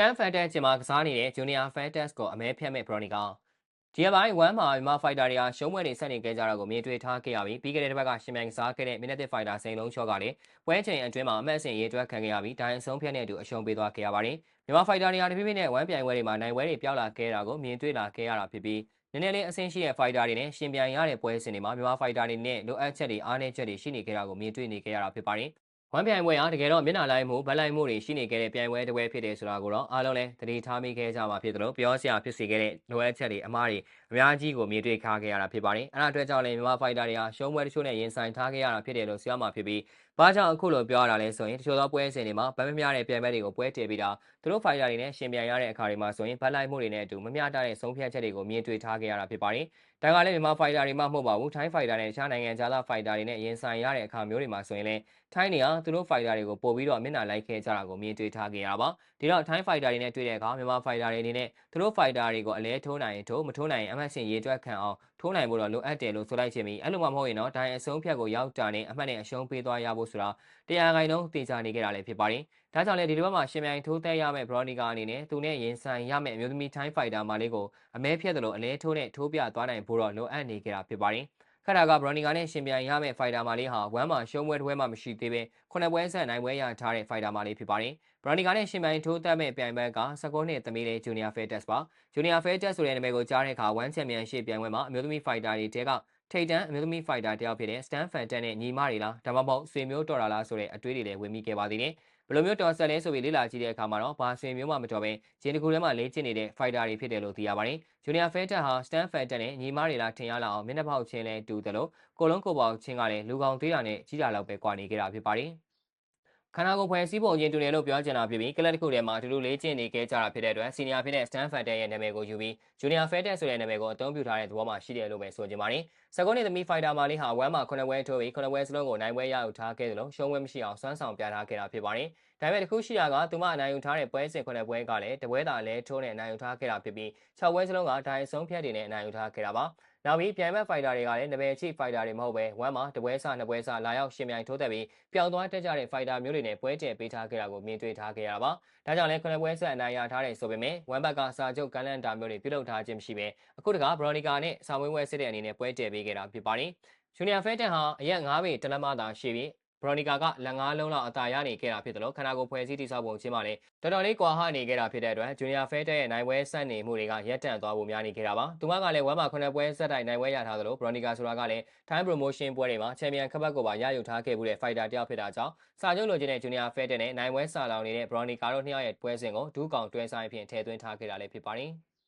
Stan Fantas ကျင်းမှာကစားနေတဲ့ Junior Fantas ကိုအမဲဖြတ်မဲ့ Veronica GFI 1မှာမြန်မာ fighter တွေကရှုံးပွဲတွေဆက်နေခဲ့ကြတာကိုမြင်တွေ့ထားခဲ့ရပြီးပြီးခဲ့တဲ့တစ်ပတ်ကရှင်မြိုင်ကစားခဲ့တဲ့ Minute Fighter စိန်လုံးချော့ကလည်းပွဲချိန်အတွင်းမှာအမှတ်အဆင့်ရေးတွက်ခံခဲ့ရပြီးဒိုင်အဆုံးဖြတ်နဲ့အတူအရှုံးပေးသွားခဲ့ရပါတယ်မြန်မာ fighter တွေကတဖြည်းဖြည်းနဲ့ဝမ်းပြိုင်ပွဲတွေမှာနိုင်ပွဲတွေပြောက်လာခဲ့တာကိုမြင်တွေ့လာခဲ့ရတာဖြစ်ပြီးနည်းနည်းလေးအဆင့်ရှိတဲ့ fighter တွေနဲ့ရှင်ပြိုင်ရတဲ့ပွဲစဉ်တွေမှာမြန်မာ fighter တွေနဲ့လိုအပ်ချက်တွေအားနည်းချက်တွေရှိနေခဲ့တာကိုမြင်တွေ့နေခဲ့ရတာဖြစ်ပါတယ် ဝမ်ပြိုင်ပွဲဟာတကယ်တော့မျက်နှာလိုက်မှုဗတ်လိုက်မှုတွေရှိနေခဲ့တဲ့ပြိုင်ပွဲတစ်ပွဲဖြစ်တယ်ဆိုတာကိုတော့အားလုံးလည်းသတိထားမိခဲ့ကြမှာဖြစ်တယ်လို့ပြောစရာဖြစ်စေခဲ့တဲ့လိုအပ်ချက်တွေအမှားတွေအများကြီးကိုမြင်တွေ့ခါခဲ့ရတာဖြစ်ပါတယ်။အဲဒါအတွက်ကြောင့်လည်းမြန်မာဖိုက်တာတွေဟာရှုံးပွဲတချို့နဲ့ရင်ဆိုင်ထားခဲ့ရတာဖြစ်တယ်လို့ဆိုရမှာဖြစ်ပြီးဘာကြောင့်အခုလိုပြောရတာလဲဆိုရင်တချို့သောပွဲစဉ်တွေမှာဗတ်မမျှတဲ့ပြိုင်ပွဲတွေကိုပွဲတည်ပြီးတာသူတို့ဖိုက်တာတွေနဲ့ရှင်ပြိုင်ရတဲ့အခါတွေမှာဆိုရင်ဗတ်လိုက်မှုတွေနဲ့အတူမမျှတတဲ့ဆုံးဖြတ်ချက်တွေကိုမြင်တွေ့ထားခဲ့ရတာဖြစ်ပါတယ်။ဒါကလည်းမြန်မာဖိုက်တာတွေမှမဟုတ်ပါဘူး။ထိုင်းဖိုက်တာနဲ့တခြားနိုင်ငံခြားသားဖိုက်တာတွေနဲ့ရင်ဆိုင်ရတဲ့အခါမျိုးတွေမှာဆိုရင်လည်းထိုင်းနေဟာသူတို့ဖိုက်တာတွေကိုပို့ပြီးတော့မျက်နှာလိုက်ခဲ့ကြတာကိုမြင်တွေ့ထားခဲ့ရပါ။ဒီတော့ထိုင်းဖိုက်တာတွေနဲ့တွေ့တဲ့အခါမြန်မာဖိုက်တာတွေအနေနဲ့သူတို့ဖိုက်တာတွေကိုအလဲထိုးနိုင်ရင်ထိုးမထိုးနိုင်ရင်အမှတ်စဉ်ရေးတွက်ခံအောင်ထိုးနိုင်ဖို့တော့လိုအပ်တယ်လို့ဆိုလိုက်ချင်ပြီးအဲ့လိုမှမဟုတ်ရင်တော့ဒိုင်အဆုံးဖြတ်ကိုရောက်တာနဲ့အမှတ်နဲ့အရှုံးပေးသွားရဖို့ဆိုတာတရားခိုင်နှုန်းတေချာနေကြတာလည်းဖြစ်ပါတယ်။ဒါကြောင့်လည်းဒီတစ်ပတ်မှာရှင်မြိုင်ထိုးသက်ရမယ့်ဘရော်နီကာအနေနဲ့သူနဲ့ရင်ဆိုင်ရမယ့်အမျိုးသမီးထိုင်းဖိုက်တာမလေးကိုအမဲဖြတ်တယ်လို့အလဲထိုးနဲ့ထိုးပြသွားနိုင်ဖို့တော့လိုအပ်နေကြတာဖြစ်ပါတယ်။ခက်တာကဘရော်နီကာနဲ့ရှင်ပြိုင်ရမယ့်ဖိုက်တာမာလေးဟာဝမ်မှာရှုံးပွဲတစ်ပွဲမှမရှိသေးပဲခုနှစ်ပွဲဆက်နိုင်ပွဲရထားတဲ့ဖိုက်တာမာလေးဖြစ်ပါတယ်။ဘရော်နီကာနဲ့ရှင်ပြိုင်ထိုးတက်မဲ့ပြိုင်ပွဲက19နှစ်သမီးလေးဂျူနီယာဖဲတက်စ်ပါ။ဂျူနီယာဖဲတက်ဆိုတဲ့နာမည်ကိုကြားတဲ့အခါဝမ်ချန်ပီယံရှစ်ပြိုင်ပွဲမှာအမျိုးသမီးဖိုက်တာတွေတဲက ထိတ်တန်းအမျိုးသမီးဖိုက်တာတယောက်ဖြစ်တဲ့ Stan Fantan နဲ့ညီမတွေလားဒါမှမဟုတ်ဆွေမျိုးတော်တာလားဆိုတဲ့အတွေးတွေလည်းဝင်မိခဲ့ပါသေးတယ်။ဘယ်လိုမျိုးတော်ဆက်လဲဆိုပြီးလေ့လာကြည့်တဲ့အခါမှာတော့ဘာဆွေမျိုးမှမတော်ပဲဂျင်းတကူထဲမှာလေ့ကျင့်နေတဲ့ fighter တွေဖြစ်တယ်လို့သိရပါတယ်။ Junior Fantan ဟာ Stan Fantan နဲ့ညီမတွေလားထင်ရလောက်အောင်မျက်နှာပေါက်ချင်းလဲတူတယ်လို့ကိုလုံးကိုပေါက်ချင်းကလည်းလူကောင်သေးတာနဲ့ကြီးတာလောက်ပဲကွာနေကြတာဖြစ်ပါတယ်။ ခန္ဓာကိုယ်ဖွဲ့စည်းပုံချင်းတူတယ်လို့ပြောချင်တာဖြစ်ပြီးကလပ်တစ်ခုထဲမှာအတူတူလေးကျင့်နေခဲ့ကြတာဖြစ်တဲ့အတွက်စီနီယာဖြစ်တဲ့ Stan Fantan ရဲ့နာမည်ကိုယူပြီး Junior Fantan ဆိုတဲ့နာမည်ကိုအသုံးပြုထားတဲ့သဘောမှရှိတယ်လို့ပဲဆိုချင်ပါတယ်။စကုန်းနေသမီးဖိုက်တာမာလေးဟာဝမ်မှာ9ပွဲထိုးပြီး9ပွဲစလုံးကိုနိုင်ပွဲရယူထားခဲ့တယ်လို့ရှုံးပွဲမရှိအောင်စွမ်းဆောင်ပြထားခဲ့တာဖြစ်ပါတယ်။ ဒါပေမဲ့တခုရှိတာကသူမအနိုင်ယူထားတဲ့ပွဲစဉ်9ပွဲကလည်းတပွဲသာလဲထိုးနဲ့အနိုင်ယူထားခဲ့တာဖြစ်ပြီး6ပွဲစလုံးကဒိုင်ဆုံးဖြတ်တွေနဲ့အနိုင်ယူထားခဲ့တာပါ။နောက်ပြီးပြိုင်ဘက်ဖိုက်တာတွေကလည်းနဘယ်ချိဖိုက်တာတွေမဟုတ်ပဲဝမ်မှာတပွဲစနှစ်ပွဲစလာရောက်ရှင်မြိုင်ထိုးသက်ပြီးပျောက်သွားတက်ကြတဲ့ဖိုက်တာမျိုးတွေနဲ့ပွဲကျဲပေးထားခဲ့တာကိုမြင်တွေ့ထားခဲ့ရတာပါ။ဒါကြောင့်လည်းခုနှစ်ပွဲဆက်အနိုင်ရထားတဲ့ဆိုပေမဲ့ဝမ်ဘက်ကစာချုပ်ကန်လန်တာမျိုးတွေပြုလုပ်ထားခြင်းမရှိပဲအခုတကဘရော်နီကာနဲ့စာမွေးဝဲစစ်တဲ့အနေနဲ့ပွဲကျဲပေးခဲ့တာဖြစ်ပါတယ်။ဂျူနီယာဖဲတန်ဟာအရက်9ပေတလက်မသာရှိပြီး ဘရိုနီကာကလက်ငါးလုံးလောက်အသာရနေခဲ့တာဖြစ်တယ်လို့ခန္ဓာကိုယ်ဖွဲ့စည်းတိစောက်ပုံချင်းမှလည်းတော်တော်လေးကွာဟနေခဲ့တာဖြစ်တဲ့အတွက်ဂျူနီယာဖဲတက်ရဲ့နိုင်ပွဲဆက်နေမှုတွေကရပ်တန့်သွားဖို့များနေခဲ့တာပါ။သူမကလည်းဝမ်မှာခုနှစ်ပွဲဆက်တိုက်နိုင်ပွဲရထားသလိုဘရိုနီကာဆိုတာကလည်း time promotion ပွဲတွေမှာချန်ပီယံခပတ်ကိုပါရယူထားခဲ့မှုတဲ့ fighter တယောက်ဖြစ်တာကြောင့်စာချုပ်လိုချင်တဲ့ဂျူနီယာဖဲတက်နဲ့နိုင်ပွဲစာလောင်နေတဲ့ဘရိုနီကာတို့နှစ်ယောက်ရဲ့ပွဲစဉ်ကိုဒူးကောင်တွဲဆိုင်ဖြင့်ထည့်သွင်းထားခဲ့တာလည်းဖြစ်ပါတယ်။